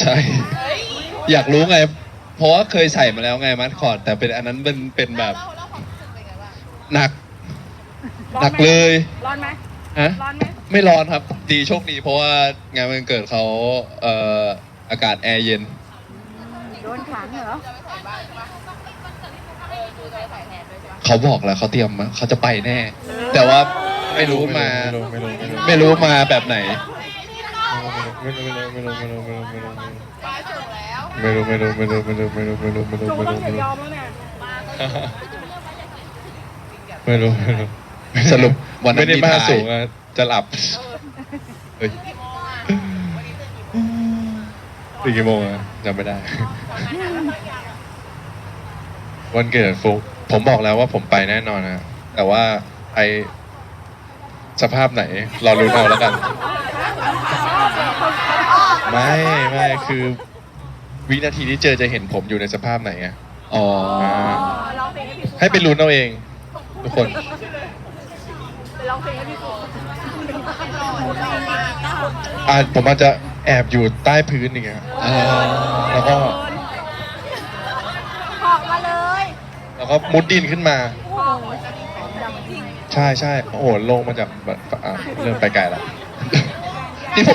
ใช่ อยากรู้ไง เพราะว่าเคยใส่มาแล้วไงมัดคอร์ดแต่เป็นอันนั้นเป็นเป็นแบบหนักหนักเลย ร้อนไหมฮะ ร้อนไหมไม่ร้อนครับ ดีโชคดีเพราะว่างานวันเกิดเขาเอ่ออากาศแอร์เย็น โดนขังเหรอ เขาบอกแล้วเขาเตรียมมาเขาจะไปแน่ แต่ว่าไม่รู้มา ไม่รู้ไม่รู้ ไม่รู้ไม่รู้มาแบบไหนไม่รู้ไม่รู้ไม่รู้ไม่รู้ไม่รู้ไม่รู้ไม่รู้ไม่รู้ไม่รู้ไม่รู้ไม่รู้ไม่รู้จูไม่ต้องรู้จะยอมแล้วเนี่ยไม่รู้ไม่รู้สรุปวันนั้ไม่นได้มีมาถ่ายสูงอะจะหลับเฮ้ยตื่นกี่โมงอะจำไม่ได้วันเกิดฟุกผมบอกแล้วว่าผมไปแน่นอนนะแต่ว่าไอสภาพไหนรอรู้นเอาแล้วกันไม่ไม่ คือ วินาทีที่เจอจะเห็นผมอยู่ในสภาพไหนอะอ๋อร้องเพลงให้พี่ฟุ๊กให้ไปลุ้นเอาเอง ทุกคน ไปร้องเพลงให้พี่ฟุ๊กอาจผมอาจจะแอบอยู่ใต้พื้นอย่างเงี้ยอ่าแล้วก็ออกมาเลยแล้วก็มุดดินขึ้นมา โอ้โหใช่ใช่โอ้โหลงมาจากแบบอะเริ่มไปไกลละ ที่ผม